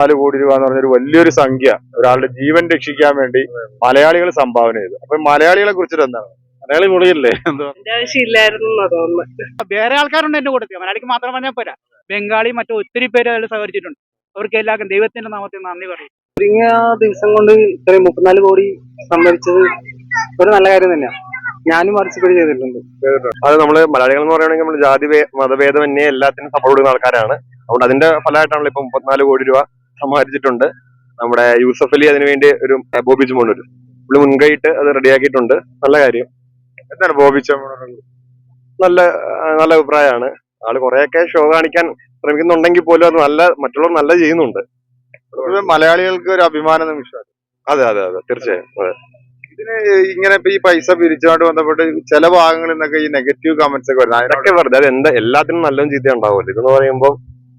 നാല് കോടി രൂപ എന്ന് പറഞ്ഞൊരു വലിയൊരു സംഖ്യ ഒരാളുടെ ജീവൻ രക്ഷിക്കാൻ വേണ്ടി മലയാളികൾ സംഭാവന ചെയ്തു. അപ്പൊ മലയാളികളെ കുറിച്ചിട്ട് എന്താണ്? മലയാളി പൊളിയല്ലേ വേറെ ആൾക്കാരുണ്ട് എന്റെ കൂടെ മലയാളിക്ക് മാത്രം പറഞ്ഞാൽ പോരാ. ബംഗാളി മറ്റു ഒത്തിരി പേര് അതിൽ സഹകരിച്ചിട്ടുണ്ട്. അവർക്ക് എല്ലാവർക്കും ദൈവത്തിന്റെ നാമത്തിൽ നന്ദി പറയും. ചുരുങ്ങിയ ദിവസം കൊണ്ട് ഇത്രയും മുപ്പത്തിനാല് കോടി സംഭരിച്ചത് ഒരു നല്ല കാര്യം തന്നെയാണ് ഞാനും പാർട്ടിസിപ്പേറ്റ് ചെയ്തിട്ടുണ്ട്. അത് നമ്മൾ മലയാളികൾ എന്ന് പറയുകയാണെങ്കിൽ നമ്മൾ ജാതി മതഭേദമന്യേ എല്ലാത്തിനും സപ്പോർട്ട് ചെയ്യുന്ന ആൾക്കാരാണ്. അതുകൊണ്ട് അതിന്റെ ഫലമായിട്ടാണല്ലോ ഇപ്പൊ മുപ്പത്തിനാല് കോടി രൂപ സമാഹരിച്ചിട്ടുണ്ട്. നമ്മുടെ യൂസഫ് അലി അതിനുവേണ്ടി ഒരു ബോബി ഒരു. പുള്ളി മുൻകൈയിട്ട് അത് റെഡിയാക്കിയിട്ടുണ്ട്. നല്ല കാര്യം. എന്താണ് ബോബി നല്ല നല്ല അഭിപ്രായമാണ്. ആൾ കുറെയൊക്കെ ഷോ കാണിക്കാൻ ശ്രമിക്കുന്നുണ്ടെങ്കിൽ പോലും അത് നല്ല മറ്റുള്ളവർ നല്ല ചെയ്യുന്നുണ്ട്. മലയാളികൾക്ക് ഒരു അഭിമാന നിമിഷം അതെ അതെ അതെ. തീർച്ചയായും. അതെ. ഇതിന് ഇങ്ങനെ ഇപ്പൊ ഈ പൈസ പിരിച്ചുമായിട്ട് ബന്ധപ്പെട്ട് ചില ഭാഗങ്ങളിൽ നിന്നൊക്കെ ഈ നെഗറ്റീവ് കമന്റ്സ് ഒക്കെ വരുന്നത്. അതൊക്കെ വെറുതെ അത് എന്താ എല്ലാത്തിനും നല്ലതും ചീത്ത ഉണ്ടാവുമല്ലോ. ഇതെന്ന് പറയുമ്പോൾ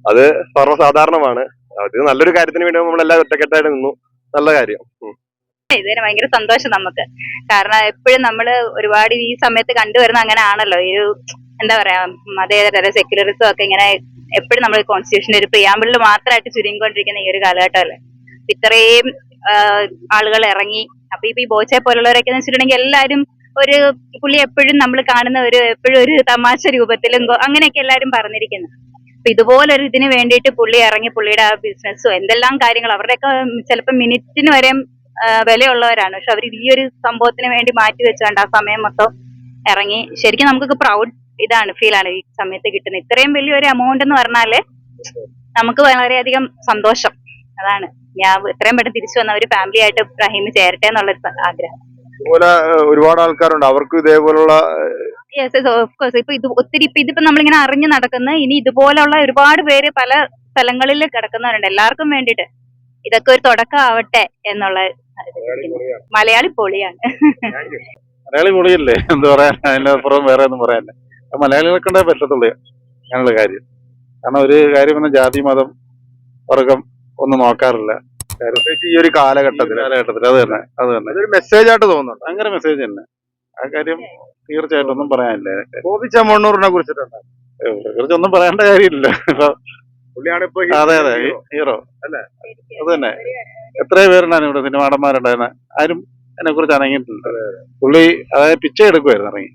അത് സർവസാധാരണമാണ്. അത് നല്ലൊരു കാര്യത്തിന് വേണ്ടി നമ്മളെല്ലാം ഒറ്റക്കെട്ടായിട്ട് നിന്നു. നല്ല കാര്യം. ഇത് ഇതിന് ഭയങ്കര സന്തോഷം നമുക്ക്. കാരണം എപ്പോഴും നമ്മൾ ഒരുപാട് ഈ സമയത്ത് കണ്ടുവരുന്ന അങ്ങനെ ആണല്ലോ ഈ എന്താ പറയാ മതേതര സെക്യുലറിസം ഒക്കെ ഇങ്ങനെ എപ്പോഴും നമ്മൾ കോൺസ്റ്റിറ്റ്യൂഷൻ ഒരു പ്രിയാമ്പിളിൽ മാത്രമായിട്ട് ചുരുങ്ങിക്കൊണ്ടിരിക്കുന്ന ഈ ഒരു കാലഘട്ടമല്ലേ? ഇത്രയും ആളുകൾ ഇറങ്ങി അപ്പൊ ഇപ്പൊ ഈ ബോച്ചെ പോലുള്ളവരൊക്കെ എന്ന് വെച്ചിട്ടുണ്ടെങ്കിൽ എല്ലാരും ഒരു പുള്ളി എപ്പോഴും നമ്മൾ കാണുന്ന ഒരു എപ്പോഴും ഒരു തമാശ രൂപത്തിലും അങ്ങനെയൊക്കെ എല്ലാരും പറഞ്ഞിരിക്കുന്നു. അപ്പൊ ഇതുപോലൊരു ഇതിന് വേണ്ടിയിട്ട് പുള്ളി ഇറങ്ങി പുള്ളിയുടെ ആ ബിസിനസ്സോ എന്തെല്ലാം കാര്യങ്ങൾ അവരുടെയൊക്കെ ചിലപ്പോൾ മിനിറ്റിന് വരെ ആ, വിലയുള്ളവരാണ്. പക്ഷെ അവർ ഈ ഒരു സംഭവത്തിന് വേണ്ടി മാറ്റി വെച്ചുകൊണ്ട് ആ സമയം മൊത്തം ഇറങ്ങി. ശരിക്കും നമുക്കൊക്കെ പ്രൗഡ് ഇതാണ് ഫീൽ ആണ് ഈ സമയത്ത് കിട്ടുന്നത്. ഇത്രയും വലിയൊരു എമൗണ്ട് എന്ന് പറഞ്ഞാൽ നമുക്ക് വളരെയധികം സന്തോഷം. അതാണ്. ഞാൻ ഇത്രയും പെട്ടെന്ന് തിരിച്ചു വന്ന ഒരു ഫാമിലി ആയിട്ട് ഇബ്രാഹിം ചേരട്ടെ എന്നുള്ള ആഗ്രഹം. ഇതുപോലെ ഒരുപാട് ആൾക്കാരുണ്ട്. അവർക്കും ഇതേപോലുള്ള യെസ് യെസ് ഓഫ് കോഴ്സ് ഇപ്പൊ ഇത് ഒത്തിരി ഇപ്പൊ ഇതിപ്പോ നമ്മളിങ്ങനെ അറിഞ്ഞു നടക്കുന്ന ഇനി ഇതുപോലുള്ള ഒരുപാട് പേര് പല സ്ഥലങ്ങളിൽ കിടക്കുന്നവരുണ്ട്. എല്ലാവർക്കും വേണ്ടിയിട്ട് ഇതൊക്കെ ഒരു തുടക്കം ആവട്ടെ എന്നുള്ള. മലയാളി പൊളിയാണ്. മലയാളി പൊളിയല്ലേ? എന്താ പറയാ അതിനപ്പുറം വേറെ ഒന്നും പറയാനില്ല. മലയാളികളെ കണ്ടേ പറ്റത്തുള്ളൂ ഞങ്ങളുടെ കാര്യം. കാരണം ഒരു കാര്യം എന്ന ജാതി മതം വർഗം ഒന്നും നോക്കാറില്ല. പ്രത്യേകിച്ച് ഈ ഒരു കാലഘട്ടത്തിൽ കാലഘട്ടത്തിൽ അത് തന്നെ. അത് തന്നെ. അതൊരു മെസ്സേജ് ആയിട്ട് തോന്നുന്നുണ്ട്. ഭയങ്കര മെസ്സേജ് തന്നെ. ആ കാര്യം തീർച്ചയായിട്ടും ഒന്നും പറയാനില്ല. ബോബി ചെമ്മണ്ണൂറിനെ കുറിച്ചിട്ടുണ്ട്? കുറിച്ച് ഒന്നും പറയേണ്ട കാര്യമില്ല. പുള്ളിയാണ് ഇപ്പൊ അതെ അതെ ഹീറോ അല്ലേ? അത് തന്നെ. എത്ര പേരുണ്ടായിരുന്നു ഇവിടെ സിനിമാടന്മാരുണ്ടായിരുന്ന ആരും അതിനെ കുറിച്ച് അനങ്ങിയിട്ടില്ല. പുള്ളി അതായത് പിച്ച എടുക്കുമായിരുന്നു ഇറങ്ങി.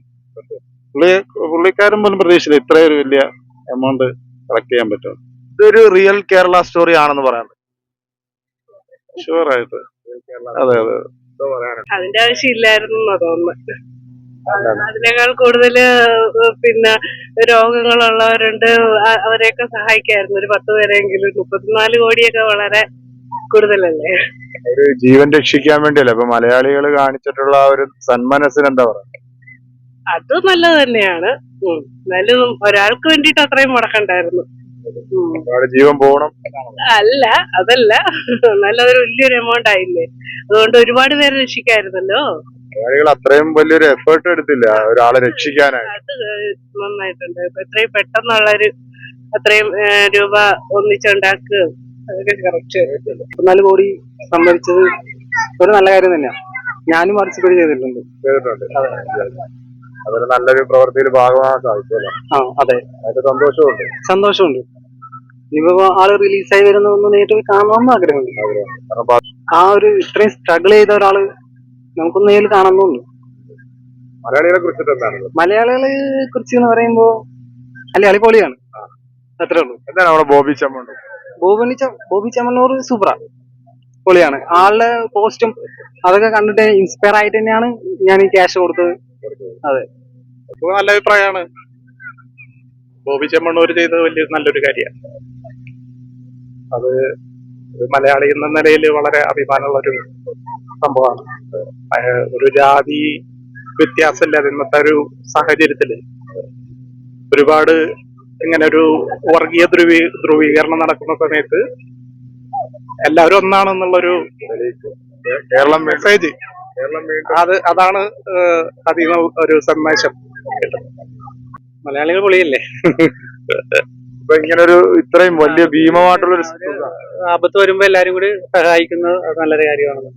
പുള്ളി പുള്ളിക്കാരൻ പോലും പ്രതീക്ഷിച്ചില്ല ഇത്രയും ഒരു വലിയ എമൗണ്ട് കളക്ട് ചെയ്യാൻ പറ്റും ഇതൊരു റിയൽ കേരള സ്റ്റോറി ആണെന്ന് പറയാൻ ഷുവർ ആയിട്ട്. അതെ. അതെ അതിന്റെ ആവശ്യമില്ലായിരുന്നു തോന്നുന്നു അതിനേക്കാൾ കൂടുതൽ പിന്നെ രോഗങ്ങളുള്ളവരുണ്ട്. അവരെയൊക്കെ സഹായിക്കായിരുന്നു. ഒരു പത്ത് പേരെങ്കിലും മുപ്പത്തിനാല് കോടിയൊക്കെ വളരെ കൂടുതലല്ലേ? ഒരു ജീവൻ രക്ഷിക്കാൻ വേണ്ടിയല്ലേ? അപ്പൊ മലയാളികൾ കാണിച്ചിട്ടുള്ള ആ ഒരു സന്മനസ്സിന് എന്താ പറയാ? അത് നല്ലത് തന്നെയാണ്. എന്നാലും ഒരാൾക്ക് വേണ്ടിയിട്ട് അത്രയും മുടക്കണ്ടായിരുന്നു. ജീവൻ പോകണം. അല്ല അതല്ല. നല്ലതൊരു വലിയൊരു എമൗണ്ട് ആയില്ലേ? അതുകൊണ്ട് ഒരുപാട് പേരെ രക്ഷിക്കായിരുന്നല്ലോ. മലയാളികൾ അത്രയും വലിയൊരു എഫേർട്ട് എടുത്തില്ല ഒരാളെ രക്ഷിക്കാനായിട്ട്. നന്നായിട്ടുണ്ട്. ഇപ്പൊ എത്രയും പെട്ടെന്നുള്ളൊരു അത്രയും ഏ, രൂപ ഒന്നിച്ചുണ്ടാക്കുക അതൊക്കെ കറക്റ്റ് നാല് കോടി സംഭരിച്ചത് ഒരു നല്ല കാര്യം തന്നെയാണ്. ഞാനും പാർട്ടിസിപ്പേറ്റ് ചെയ്തിട്ടുണ്ട്. ചെയ്തിട്ടുണ്ട്. അതൊരു നല്ലൊരു പ്രവൃത്തിയിൽ ഭാഗമാകാൻ സാധിച്ചല്ലോ ആ അതെ. അതിന്റെ സന്തോഷമുണ്ട്. സന്തോഷമുണ്ട്. ആൾ റിലീസായി വരുന്ന ഒന്ന് നേരിട്ട് പോയി കാണണമെന്ന് ആഗ്രഹമുണ്ട്. ആ ഒരു ഇത്രയും സ്ട്രഗിൾ ചെയ്ത ഒരാൾ നമുക്കൊന്ന് നേരിൽ കാണണമെന്നുണ്ട് മലയാളികളെ കുറിച്ചിട്ട് എന്താണ് മലയാളികളെ കുറിച്ച് എന്ന് പറയുമ്പോ മലയാളി പൊളിയാണ് അത്രേ ഉള്ളൂ. എന്താണ് അവിടെ ബോബി ചെമ്മണ്ണൂർ ബോബി ബോബി ചമ്മണ്ണൂർ സൂപ്പറാ പൊളിയാണ് ആളുടെ പോസ്റ്റും അതൊക്കെ കണ്ടിട്ട് ഇൻസ്പയർ ആയിട്ട് തന്നെയാണ് ഞാൻ ഈ ക്യാഷ് കൊടുത്തത്. അതെ. നല്ല അഭിപ്രായമാണ്. ബോബി ചെമ്മണ്ണൂർ ചെയ്തത് വലിയ നല്ലൊരു കാര്യമാണ്. അത് മലയാളി എന്ന നിലയിൽ വളരെ അഭിമാനമുള്ള ഒരു സംഭവമാണ് ഒരു ജാതി വ്യത്യാസമില്ലാതെ ഇന്നത്തെ ഒരു സാഹചര്യത്തിൽ ഒരുപാട് ഇങ്ങനെ ഒരു വർഗീയ ധ്രുവീ ധ്രുവീകരണം നടക്കുന്ന സമയത്ത് എല്ലാവരും ഒന്നാണെന്നുള്ളൊരു കേരളം മെസ്സേജ് അത് അതാണ് അതിൽ ഒരു സന്ദേശം മലയാളികൾ പൊളിയല്ലേ? ഇപ്പൊ ഇങ്ങനെ ഒരു ഇത്രയും വലിയ ഭീമമായിട്ടുള്ള ഒരു ആപത്ത് വരുമ്പോ എല്ലാരും കൂടി സഹായിക്കുന്നത് നല്ലൊരു കാര്യമാണ്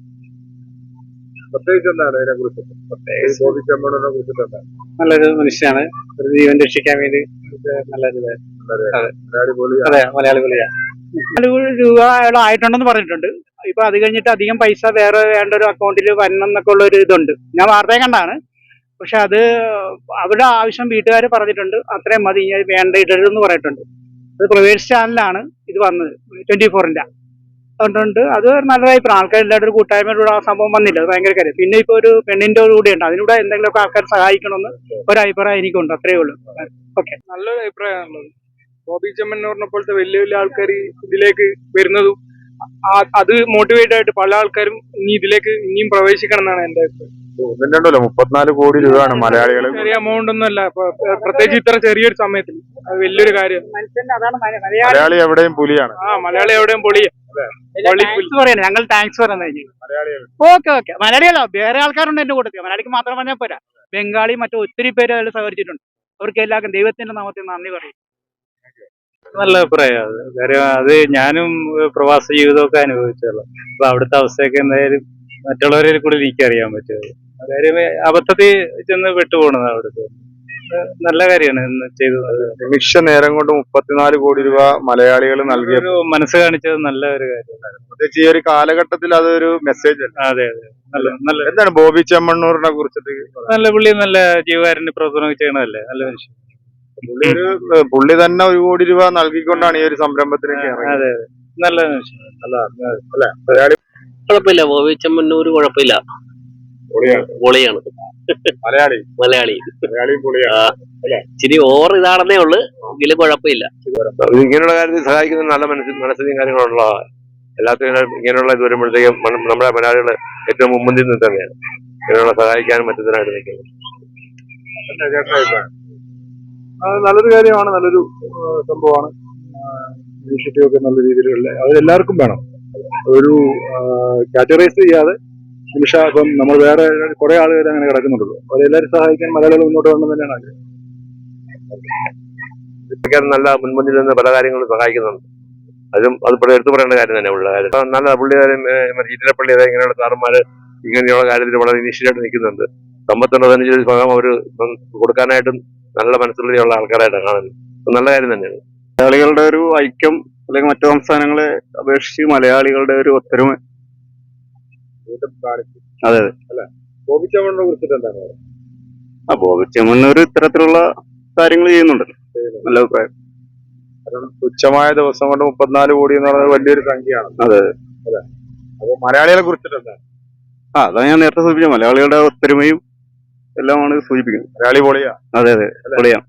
പ്രത്യേകിച്ച് എന്താണ് ഇതിനെ കുറിച്ചിട്ട് പ്രത്യേകിച്ച് ബോബി ചെമ്മണ്ണൂരിനെ കുറിച്ചിട്ട് എന്താണ് നല്ലൊരു മനുഷ്യനാണ്. ഒരു ജീവൻ രക്ഷിക്കാൻ വേണ്ടി നല്ലൊരു. അതെ. മലയാളി പൊളിയാണ്. രൂപ അയാൾ ആയിട്ടുണ്ടെന്ന് പറഞ്ഞിട്ടുണ്ട്. ഇപ്പൊ അത് കഴിഞ്ഞിട്ട് അധികം പൈസ വേറെ വേണ്ട ഒരു അക്കൗണ്ടിൽ വരണം എന്നൊക്കെ ഉള്ള ഒരു ഇതുണ്ട്. ഞാൻ വാർത്തയെ കണ്ടാണ്. പക്ഷെ അത് അവരുടെ ആവശ്യം വീട്ടുകാർ പറഞ്ഞിട്ടുണ്ട്. അത്രയും മതി ഇനി വേണ്ട ഇടരുതെന്ന് പറഞ്ഞിട്ടുണ്ട്. അത് പ്രൈവേറ്റ് ചാനലാണ് ഇത് വന്നത് ട്വന്റി ഫോറിന്റെ അതുകൊണ്ട് അത് നല്ലതായി നല്ല അഭിപ്രായം ആൾക്കാർ എല്ലാവരും ഒരു കൂട്ടായ്മയിലൂടെ ആ സംഭവം വന്നില്ല അത് ഭയങ്കര കാര്യം. പിന്നെ ഇപ്പൊ ഒരു പെണ്ണിന്റെ കൂടെ ഉണ്ട് അതിലൂടെ എന്തെങ്കിലുമൊക്കെ ആൾക്കാർ സഹായിക്കണമെന്ന് ഒരു അഭിപ്രായം എനിക്കുണ്ട് അത്രേ ഉള്ളൂ. ഓക്കെ. നല്ലൊരു അഭിപ്രായമാണുള്ളത് ബോബി പറഞ്ഞ പോലത്തെ വലിയ വലിയ ആൾക്കാർ ഇതിലേക്ക് വരുന്നതും അത് മോട്ടിവേറ്റ് ആയിട്ട് പല ആൾക്കാരും ഇനി ഇതിലേക്ക് ഇനിയും പ്രവേശിക്കണം എന്നാണ് എന്റെ അഭിപ്രായം. ഒന്നുണ്ടല്ലോ മുപ്പത്തിനാല് കോടി രൂപയാണ് മലയാളികൾ ചെറിയ എമൗണ്ട് ഒന്നും അല്ല. ഇപ്പൊ പ്രത്യേകിച്ച് ഇത്ര ചെറിയൊരു സമയത്തിൽ. അത് വലിയൊരു കാര്യം. മലയാളി എവിടെയും പുലിയാണ്. ആ മലയാളി എവിടെയും പുലി പറയണം ഞങ്ങൾ താങ്ക്സ് പറയുന്നത് ഓക്കെ ഓക്കെ. മലയാളികളോ വേറെ ആൾക്കാരുണ്ട് എന്റെ കൂട്ടത്തിൽ. മലയാളിക്ക് മാത്രം പറഞ്ഞാൽ പോരാ. ബംഗാളി മറ്റു ഒത്തിരി പേര് അതിൽ സഹകരിച്ചിട്ടുണ്ട്. അവർക്ക് എല്ലാവർക്കും ദൈവത്തിന്റെ നാമത്തിൽ നന്ദി പറയും. നല്ല അഭിപ്രായം. അത് കാര്യം അത് ഞാനും പ്രവാസ ജീവിതമൊക്കെ അനുഭവിച്ചല്ലോ അപ്പൊ അവിടുത്തെ അവസ്ഥയൊക്കെ എന്തായാലും മറ്റുള്ളവരെ കൂടി എനിക്ക് അറിയാൻ പറ്റുന്നത് കാര്യം അബദ്ധത്തിൽ ചെന്ന് പെട്ടുപോണത് അവിടുത്തെ. നല്ല കാര്യമാണ് ഇന്ന് ചെയ്തത്. നിമിഷ നേരം കൊണ്ട് മുപ്പത്തിനാല് കോടി രൂപ മലയാളികൾ നൽകിയ ഒരു മനസ്സ് കാണിച്ചത് നല്ല ഒരു കാര്യമാണ്. പ്രത്യേകിച്ച് ഈ ഒരു കാലഘട്ടത്തിൽ അതൊരു മെസ്സേജ് അല്ല? അതെ അതെ. നല്ല നല്ല എന്താണ് ബോബി ചെമ്മണ്ണൂറിനെ കുറിച്ചിട്ട് നല്ല പുള്ളി നല്ല ജീവകാരുണ്യ പ്രവർത്തനം ചെയ്യണതല്ലേ? നല്ല മനുഷ്യൻ. പുള്ളി ഒരു പുള്ളി തന്നെ ഒരു കോടി രൂപ നൽകിക്കൊണ്ടാണ് ഈ ഒരു സംരംഭത്തിലേക്ക് അതെ അതെ. നല്ല മനുഷ്യൻ. മലയാളി കുഴപ്പമില്ല ബോബി ചെമ്മണ്ണൂർ കുഴപ്പമില്ല. പൊളിയാണ്. മലയാളി. മലയാളി. മലയാളി പൊളിയാണ്. ഇച്ചിരി ഓവർ ഇതാണെന്നേ ഉള്ളു. എങ്കിലും കുഴപ്പമില്ല. ഇങ്ങനെയുള്ള കാര്യത്തിൽ സഹായിക്കുന്ന നല്ല മനസ്സിൽ മനസ്സിലും കാര്യങ്ങളുള്ള എല്ലാത്തിനും ഇങ്ങനെയുള്ള ഇത് വരുമ്പോഴത്തേക്കും നമ്മുടെ മലയാളികൾ ഏറ്റവും മുമ്പിൽ നിന്ന് തന്നെയാണ് ഇങ്ങനെയുള്ള സഹായിക്കാനും മറ്റത്തിനായിട്ട് നിൽക്കുന്നത് നല്ലൊരു കാര്യമാണ് നല്ലൊരു സംഭവമാണ്. ഇനിഷ്യേറ്റീവ് ഒക്കെ നല്ല രീതിയിലുള്ള അത് എല്ലാവർക്കും വേണം. ഒരു കാറ്റഗറൈസ് ചെയ്യാതെ നിമിഷ ഇപ്പം നമ്മൾ വേറെ കുറെ ആളുകൾ അങ്ങനെ കിടക്കുന്നുണ്ടല്ലോ അവരെല്ലാവരും സഹായിക്കാൻ മലയാളികൾ മുന്നോട്ട് വരണം തന്നെയാണ് ആഗ്രഹം. നല്ല മുൻപന്തിയിൽ നിന്ന് പല കാര്യങ്ങളും സഹായിക്കുന്നുണ്ട്. അതും അത് ഇപ്പോൾ എടുത്തു പറയേണ്ട കാര്യം തന്നെ ഉള്ള കാര്യം. നല്ല പുള്ളിക്കാരും ചീറ്റിലപ്പള്ളി അതായത് ഇങ്ങനെയുള്ള സാറന്മാര് ഇങ്ങനെയുള്ള കാര്യത്തിൽ വളരെ ഇനീഷ്യലായിട്ട് നിൽക്കുന്നുണ്ട്. സമ്പത്തുള്ളതനുസരിച്ച് ഭാഗം അവർ കൊടുക്കാനായിട്ടും നല്ല മനസ്സിലുള്ള ആൾക്കാരായിട്ടാണ് കാണുന്നത്. നല്ല കാര്യം തന്നെയാണ്. മലയാളികളുടെ ഒരു ഐക്യം അല്ലെങ്കിൽ മറ്റു സംസ്ഥാനങ്ങളെ അപേക്ഷിച്ച് മലയാളികളുടെ ഒരു ഒത്തൊരുമ അതെ അതെ. ബോബി ചെമ്മണ്ണൂരെ കുറിച്ചിട്ട് എന്താണ്? ആ ബോബി ചെമ്മണ്ണൂർ ഇത്തരത്തിലുള്ള കാര്യങ്ങൾ ചെയ്യുന്നുണ്ട്. നല്ല അഭിപ്രായം. തുച്ഛമായ ദിവസം കൊണ്ട് മുപ്പത്തിനാല് കോടി എന്ന് പറയുന്നത് വലിയൊരു സംഖ്യയാണ്. അതെ അപ്പൊ മലയാളികളെ കുറിച്ചിട്ട് എന്താണ്? ആ അതാ ഞാൻ നേരത്തെ സൂചിപ്പിച്ചത്. മലയാളികളുടെ ഒത്തൊരുമയും എല്ലാമാണ് സൂചിപ്പിക്കുന്നത്. മലയാളി പൊളിയാ. അതെ അതെ. പൊളിയാണ്